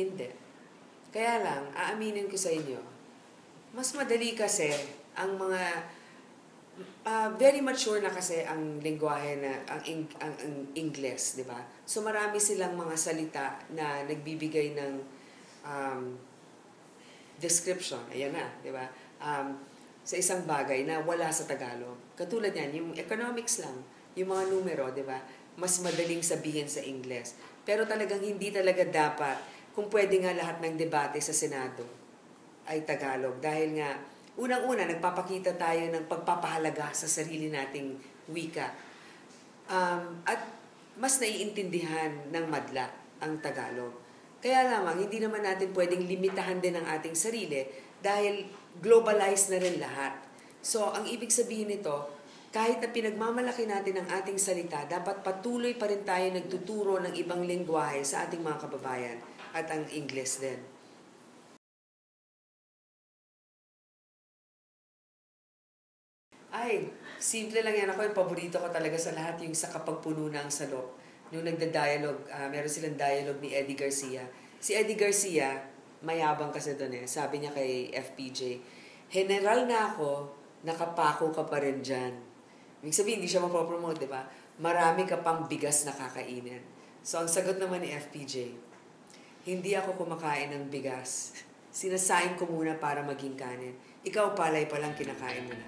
Hindi. Kaya lang, aaminin ko sa inyo, mas madali kasi ang mga uh, very mature na kasi ang lingwahe na ang, ang, ang Ingles, di ba? So marami silang mga salita na nagbibigay ng um, description. Ayan na, di ba? Um, sa isang bagay na wala sa Tagalog. Katulad yan, yung economics lang, yung mga numero, di ba? Mas madaling sabihin sa Ingles. Pero talagang hindi talaga dapat kung pwede nga lahat ng debate sa Senado ay Tagalog. Dahil nga, unang-una, nagpapakita tayo ng pagpapahalaga sa sarili nating wika. Um, at mas naiintindihan ng madla ang Tagalog. Kaya lamang, hindi naman natin pwedeng limitahan din ang ating sarili dahil globalized na rin lahat. So, ang ibig sabihin nito, kahit na pinagmamalaki natin ang ating salita, dapat patuloy pa rin tayo nagtuturo ng ibang lingwahe sa ating mga kababayan at ang English din. Ay, simple lang yan. Ako yung paborito ko talaga sa lahat yung sa kapagpuno ng salop. Nung nagda-dialogue, uh, meron silang dialogue ni Eddie Garcia. Si Eddie Garcia, mayabang kasi doon eh. Sabi niya kay FPJ, General na ako, nakapako ka pa rin dyan. Ibig sabihin, hindi siya mapopromote, di ba? Marami ka pang bigas na kakainin. So, ang sagot naman ni FPJ, hindi ako kumakain ng bigas. Sinasain ko muna para maging kanin. Ikaw palay palang kinakain mo na.